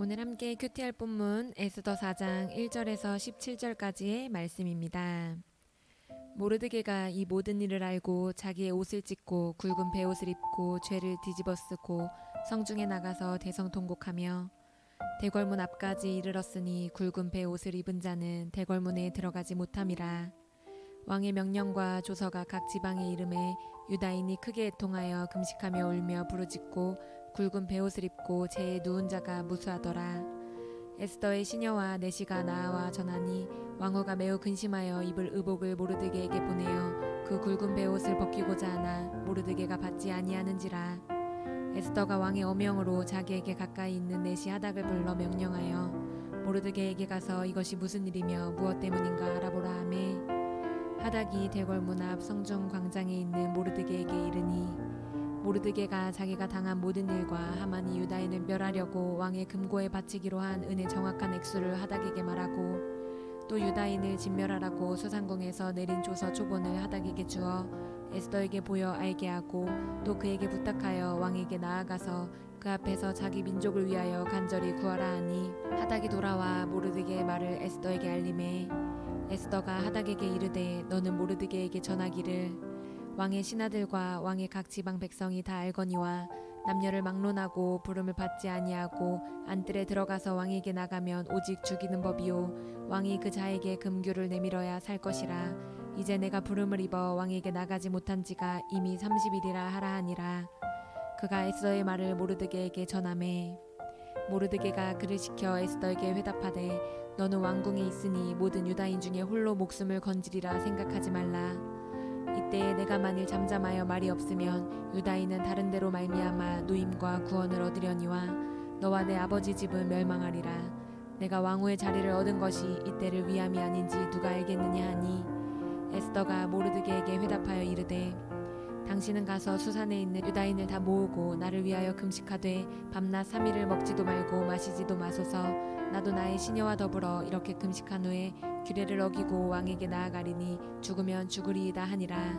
오늘 함께 큐티할 본문 에스더 4장 1절에서 17절까지의 말씀입니다. 모르드게가 이 모든 일을 알고 자기의 옷을 찢고 굵은 베옷을 입고 죄를 뒤집어 쓰고 성중에 나가서 대성통곡하며 대궐문 앞까지 이르렀으니 굵은 베옷을 입은 자는 대궐문에 들어가지 못함이라 왕의 명령과 조서가 각 지방에 이름에 유다인이 크게 애통하여 금식하며 울며 부르짖고 굵은 베옷을 입고 재에 누운 자가 무수하더라. 에스더의 시녀와 내시가 나아와 전하니 왕후가 매우 근심하여 입을 의복을 모르드게에게 보내어 그 굵은 베옷을 벗기고자 하나 모르드게가 받지 아니하는지라. 에스더가 왕의 어명으로 자기에게 가까이 있는 내시 하닥을 불러 명령하여 모르드게에게 가서 이것이 무슨 일이며 무엇 때문인가 알아보라 하매 하닥이 대궐문 앞 성중 광장에 있는 모르드게에게 이르니 모르드게가 자기가 당한 모든 일과 하만이 유다인을 멸하려고 왕의 금고에 바치기로 한 은의 정확한 액수를 하닥에게 말하고 또 유다인을 진멸하라고 수상궁에서 내린 조서 초본을 하닥에게 주어 에스더에게 보여 알게 하고 또 그에게 부탁하여 왕에게 나아가서 그 앞에서 자기 민족을 위하여 간절히 구하라 하니 하닥이 돌아와 모르드게의 말을 에스더에게 알림해 에스더가 하닥에게 이르되 너는 모르드게에게 전하기를 왕의 신하들과 왕의 각 지방 백성이 다 알거니와 남녀를 막론하고 부름을 받지 아니하고 안뜰에 들어가서 왕에게 나가면 오직 죽이는 법이요. 왕이 그 자에게 금규를 내밀어야 살 것이라. 이제 내가 부름을 입어 왕에게 나가지 못한 지가 이미 30일이라 하라 하니라. 그가 에스더의 말을 모르드게에게 전하매 모르드게가 그를 시켜 에스더에게 회답하되 너는 왕궁에 있으니 모든 유다인 중에 홀로 목숨을 건지리라 생각하지 말라 이때 내가 만일 잠잠하여 말이 없으면 유다인은 다른 데로 말미암아 누임과 구원을 얻으려니와 너와 내 아버지 집은 멸망하리라. 내가 왕후의 자리를 얻은 것이 이때를 위함이 아닌지 누가 알겠느냐 하니 에스더가 모르드게에게 회답하여 이르되 당신은 가서 수산에 있는 유다인을 다 모으고 나를 위하여 금식하되 밤낮 삼일을 먹지도 말고 마시지도 마소서. 나도 나의 시녀와 더불어 이렇게 금식한 후에 규례를 어기고 왕에게 나아가리니 죽으면 죽으리이다 하니라.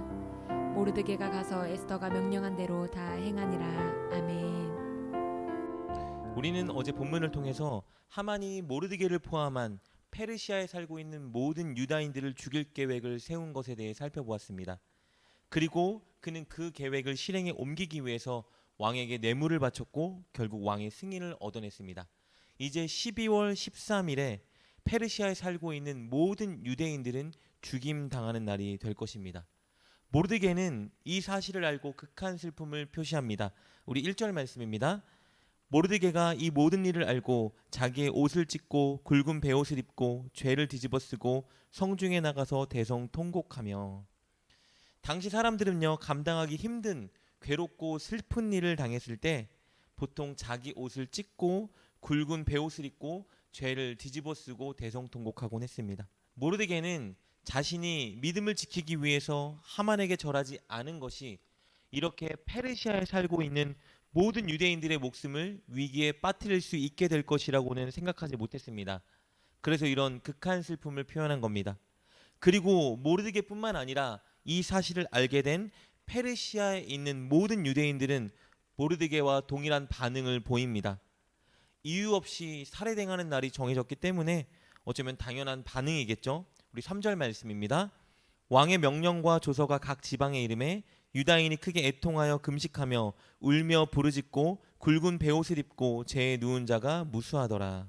모르드게가 가서 에스더가 명령한 대로 다 행하니라. 아멘. 우리는 어제 본문을 통해서 하만이 모르드게를 포함한 페르시아에 살고 있는 모든 유다인들을 죽일 계획을 세운 것에 대해 살펴보았습니다. 그리고 그는 그 계획을 실행에 옮기기 위해서 왕에게 뇌물을 바쳤고 결국 왕의 승인을 얻어냈습니다. 이제 12월 13일에 페르시아에 살고 있는 모든 유대인들은 죽임 당하는 날이 될 것입니다. 모르드게는 이 사실을 알고 극한 슬픔을 표시합니다. 우리 1절 말씀입니다. 모르드게가 이 모든 일을 알고 자기의 옷을 찢고 굵은 베옷을 입고 죄를 뒤집어 쓰고 성중에 나가서 대성 통곡하며 당시 사람들은요 감당하기 힘든 괴롭고 슬픈 일을 당했을 때 보통 자기 옷을 찢고 굵은 베옷을 입고 죄를 뒤집어 쓰고 대성통곡하곤 했습니다. 모르드게는 자신이 믿음을 지키기 위해서 하만에게 절하지 않은 것이 이렇게 페르시아에 살고 있는 모든 유대인들의 목숨을 위기에 빠뜨릴 수 있게 될 것이라고는 생각하지 못했습니다. 그래서 이런 극한 슬픔을 표현한 겁니다. 그리고 모르드게뿐만 아니라 이 사실을 알게 된 페르시아에 있는 모든 유대인들은 모르드게와 동일한 반응을 보입니다. 이유 없이 살해당하는 날이 정해졌기 때문에 어쩌면 당연한 반응이겠죠. 우리 3절 말씀입니다. 왕의 명령과 조서가 각 지방의 이름에 유다인이 크게 애통하여 금식하며 울며 부르짖고 굵은 베옷을 입고 재에 누운 자가 무수하더라.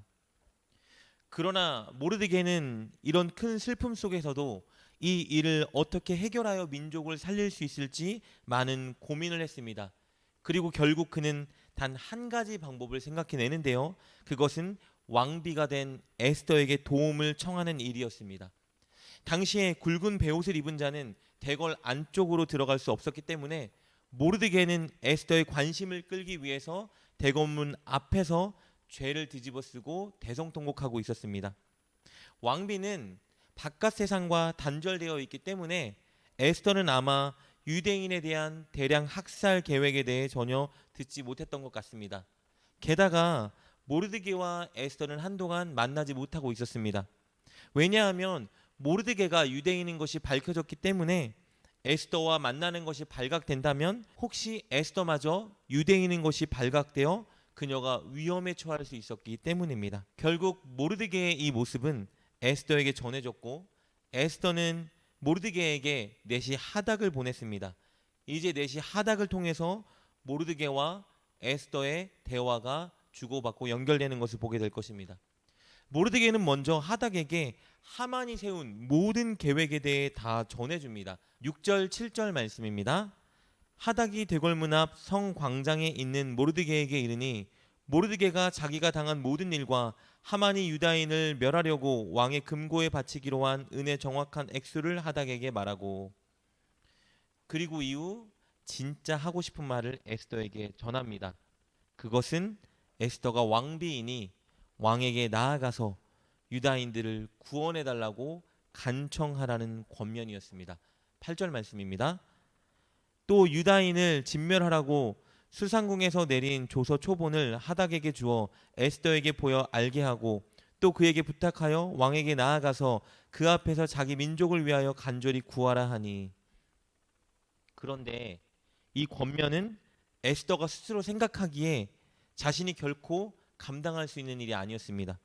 그러나 모르드게는 이런 큰 슬픔 속에서도 이 일을 어떻게 해결하여 민족을 살릴 수 있을지 많은 고민을 했습니다. 그리고 결국 그는 단 한 가지 방법을 생각해내는데요. 그것은 왕비가 된 에스더에게 도움을 청하는 일이었습니다. 당시에 굵은 베옷을 입은 자는 대궐 안쪽으로 들어갈 수 없었기 때문에 모르드게는 에스더의 관심을 끌기 위해서 대궐문 앞에서 죄를 뒤집어 쓰고 대성통곡하고 있었습니다. 왕비는 바깥 세상과 단절되어 있기 때문에 에스더는 아마 유대인에 대한 대량 학살 계획에 대해 전혀 듣지 못했던 것 같습니다. 게다가 모르드게와 에스더는 한동안 만나지 못하고 있었습니다. 왜냐하면 모르드게가 유대인인 것이 밝혀졌기 때문에 에스더와 만나는 것이 발각된다면 혹시 에스더마저 유대인인 것이 발각되어 그녀가 위험에 처할 수 있었기 때문입니다. 결국 모르드게의 이 모습은 에스더에게 전해졌고 에스더는 모르드게에게 넷이 하닥을 보냈습니다. 이제 넷이 하닥을 통해서 모르드게와 에스더의 대화가 주고받고 연결되는 것을 보게 될 것입니다. 모르드게는 먼저 하닥에게 하만이 세운 모든 계획에 대해 다 전해줍니다. 6절, 7절 말씀입니다. 하닥이 대궐문 앞 성 광장에 있는 모르드게에게 이르니 모르드게가 자기가 당한 모든 일과 하만이 유다인을 멸하려고 왕의 금고에 바치기로 한 은혜 정확한 액수를 하닥에게 말하고 그리고 이후 진짜 하고 싶은 말을 에스더에게 전합니다. 그것은 에스더가 왕비이니 왕에게 나아가서 유다인들을 구원해 달라고 간청하라는 권면이었습니다. 8절 말씀입니다. 또 유다인을 진멸하라고 수상궁에서 내린 조서 초본을 하닥에게 주어 에스더에게 보여 알게 하고 또 그에게 부탁하여 왕에게 나아가서 그 앞에서 자기 민족을 위하여 간절히 구하라 하니 그런데 이 권면은 에스더가 스스로 생각하기에 자신이 결코 감당할 수 있는 일이 아니었습니다.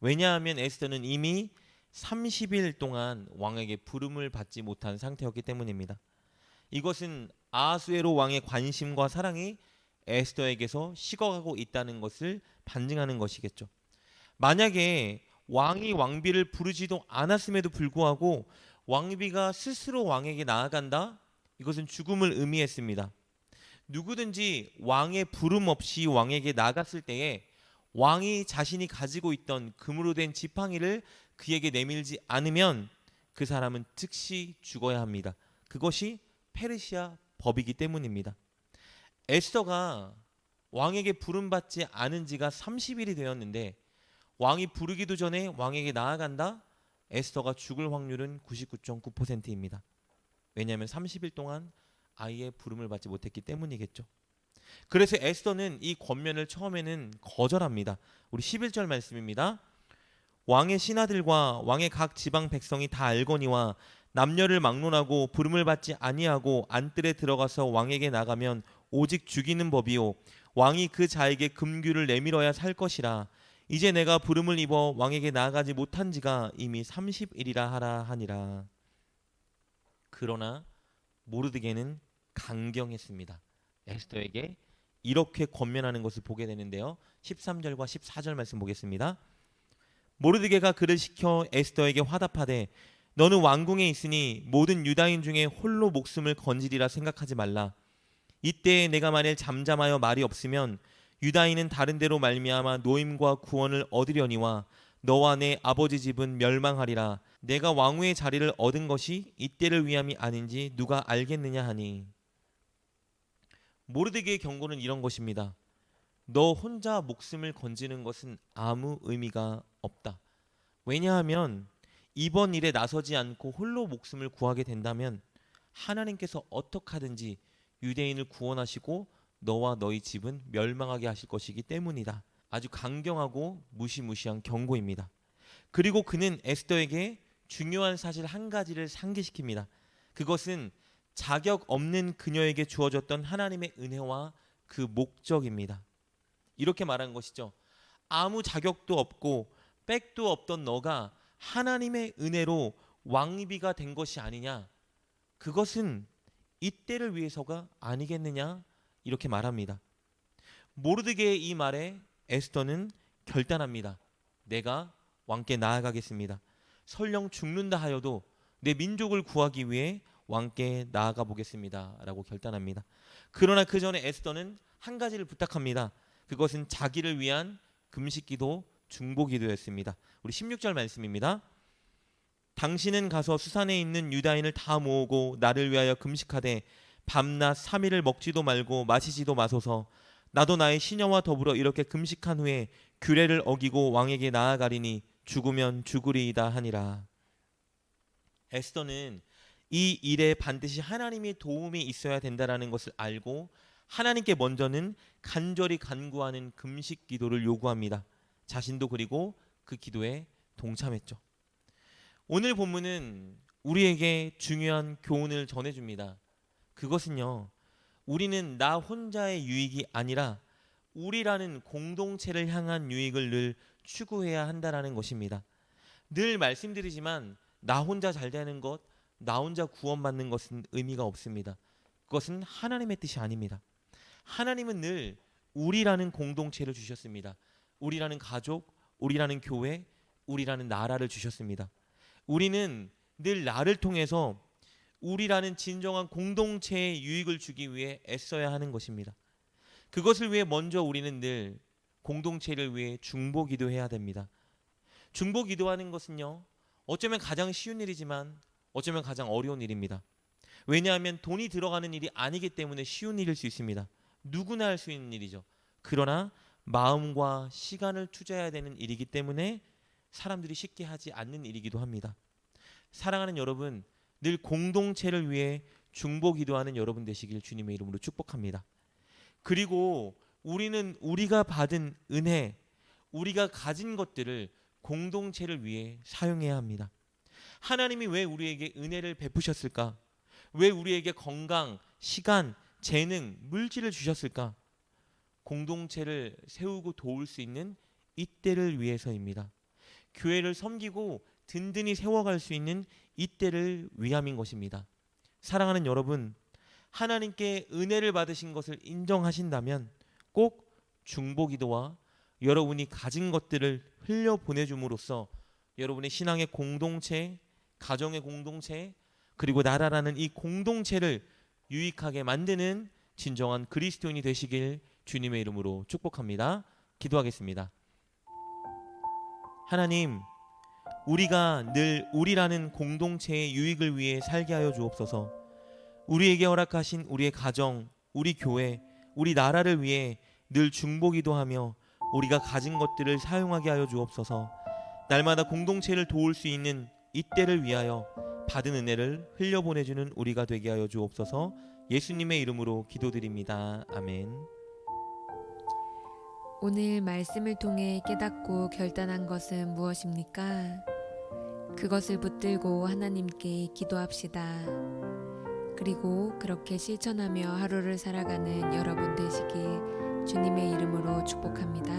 왜냐하면 에스더는 이미 30일 동안 왕에게 부름을 받지 못한 상태였기 때문입니다. 이것은 아하수에로 왕의 관심과 사랑이 에스더에게서 식어가고 있다는 것을 반증하는 것이겠죠. 만약에 왕이 왕비를 부르지도 않았음에도 불구하고 왕비가 스스로 왕에게 나아간다? 이것은 죽음을 의미했습니다. 누구든지 왕의 부름 없이 왕에게 나갔을 때에 왕이 자신이 가지고 있던 금으로 된 지팡이를 그에게 내밀지 않으면 그 사람은 즉시 죽어야 합니다. 그것이 페르시아 법이기 때문입니다. 에스더가 왕에게 부름받지 않은 지가 30일이 되었는데 왕이 부르기도 전에 왕에게 나아간다? 에스더가 죽을 확률은 99.9%입니다. 왜냐하면 30일 동안 아이의 부름을 받지 못했기 때문이겠죠. 그래서 에스더는 이 권면을 처음에는 거절합니다. 우리 11절 말씀입니다. 왕의 신하들과 왕의 각 지방 백성이 다 알거니와 남녀를 막론하고 부름을 받지 아니하고 안뜰에 들어가서 왕에게 나가면 오직 죽이는 법이요. 왕이 그 자에게 금규를 내밀어야 살 것이라. 이제 내가 부름을 입어 왕에게 나아가지 못한 지가 이미 30일이라 하라 하니라. 그러나 모르드게는 강경했습니다. 에스더에게 이렇게 권면하는 것을 보게 되는데요. 13절과 14절 말씀 보겠습니다. 모르드게가 그를 시켜 에스더에게 화답하되 너는 왕궁에 있으니 모든 유다인 중에 홀로 목숨을 건지리라 생각하지 말라. 이때 내가 만일 잠잠하여 말이 없으면 유다인은 다른 데로 말미암아 노임과 구원을 얻으려니와 너와 내 아버지 집은 멸망하리라. 내가 왕후의 자리를 얻은 것이 이때를 위함이 아닌지 누가 알겠느냐 하니. 모르드게의 경고는 이런 것입니다. 너 혼자 목숨을 건지는 것은 아무 의미가 없다. 왜냐하면 이번 일에 나서지 않고 홀로 목숨을 구하게 된다면 하나님께서 어떻게 하든지 유대인을 구원하시고 너와 너희 집은 멸망하게 하실 것이기 때문이다. 아주 강경하고 무시무시한 경고입니다. 그리고 그는 에스더에게 중요한 사실 한 가지를 상기시킵니다. 그것은 자격 없는 그녀에게 주어졌던 하나님의 은혜와 그 목적입니다. 이렇게 말한 것이죠. 아무 자격도 없고 백도 없던 너가 하나님의 은혜로 왕비가 된 것이 아니냐. 그것은 이때를 위해서가 아니겠느냐. 이렇게 말합니다. 모르드게의 이 말에 에스더는 결단합니다. 내가 왕께 나아가겠습니다. 설령 죽는다 하여도 내 민족을 구하기 위해 왕께 나아가 보겠습니다라고 결단합니다. 그러나 그 전에 에스더는 한 가지를 부탁합니다. 그것은 자기를 위한 금식기도 중보기도였습니다. 우리 16절 말씀입니다. 당신은 가서 수산에 있는 유다인을 다 모으고 나를 위하여 금식하되 밤낮 3일을 먹지도 말고 마시지도 마소서 나도 나의 시녀와 더불어 이렇게 금식한 후에 규례를 어기고 왕에게 나아가리니 죽으면 죽으리이다 하니라. 에스더는 이 일에 반드시 하나님의 도움이 있어야 된다라는 것을 알고 하나님께 먼저는 간절히 간구하는 금식 기도를 요구합니다. 자신도 그리고 그 기도에 동참했죠. 오늘 본문은 우리에게 중요한 교훈을 전해줍니다. 그것은요, 우리는 나 혼자의 유익이 아니라 우리라는 공동체를 향한 유익을 늘 추구해야 한다라는 것입니다. 늘 말씀드리지만 나 혼자 잘 되는 것, 나 혼자 구원받는 것은 의미가 없습니다. 그것은 하나님의 뜻이 아닙니다. 하나님은 늘 우리라는 공동체를 주셨습니다. 우리라는 가족, 우리라는 교회, 우리라는 나라를 주셨습니다. 우리는 늘 나를 통해서 우리라는 진정한 공동체의 유익을 주기 위해 애써야 하는 것입니다. 그것을 위해 먼저 우리는 늘 공동체를 위해 중보 기도해야 됩니다. 중보 기도하는 것은요. 어쩌면 가장 쉬운 일이지만 어쩌면 가장 어려운 일입니다. 왜냐하면 돈이 들어가는 일이 아니기 때문에 쉬운 일일 수 있습니다. 누구나 할 수 있는 일이죠. 그러나 마음과 시간을 투자해야 되는 일이기 때문에 사람들이 쉽게 하지 않는 일이기도 합니다. 사랑하는 여러분, 늘 공동체를 위해 중보 기도하는 여러분 되시길 주님의 이름으로 축복합니다. 그리고 우리는 우리가 받은 은혜, 우리가 가진 것들을 공동체를 위해 사용해야 합니다. 하나님이 왜 우리에게 은혜를 베푸셨을까? 왜 우리에게 건강, 시간, 재능, 물질을 주셨을까? 공동체를 세우고 도울 수 있는 이때를 위해서입니다. 교회를 섬기고 든든히 세워갈 수 있는 이때를 위함인 것입니다. 사랑하는 여러분, 하나님께 은혜를 받으신 것을 인정하신다면 꼭 중보기도와 여러분이 가진 것들을 흘려 보내줌으로써 여러분의 신앙의 공동체, 가정의 공동체, 그리고 나라라는 이 공동체를 유익하게 만드는 진정한 그리스도인이 되시길 주님의 이름으로 축복합니다. 기도하겠습니다. 하나님, 우리가 늘 우리라는 공동체의 유익을 위해 살게 하여 주옵소서. 우리에게 허락하신 우리의 가정, 우리 교회, 우리 나라를 위해 늘 중보기도 하며 우리가 가진 것들을 사용하게 하여 주옵소서. 날마다 공동체를 도울 수 있는 이때를 위하여 받은 은혜를 흘려보내주는 우리가 되게 하여 주옵소서. 예수님의 이름으로 기도드립니다. 아멘. 오늘 말씀을 통해 깨닫고 결단한 것은 무엇입니까? 그것을 붙들고 하나님께 기도합시다. 그리고 그렇게 실천하며 하루를 살아가는 여러분 되시길 주님의 이름으로 축복합니다.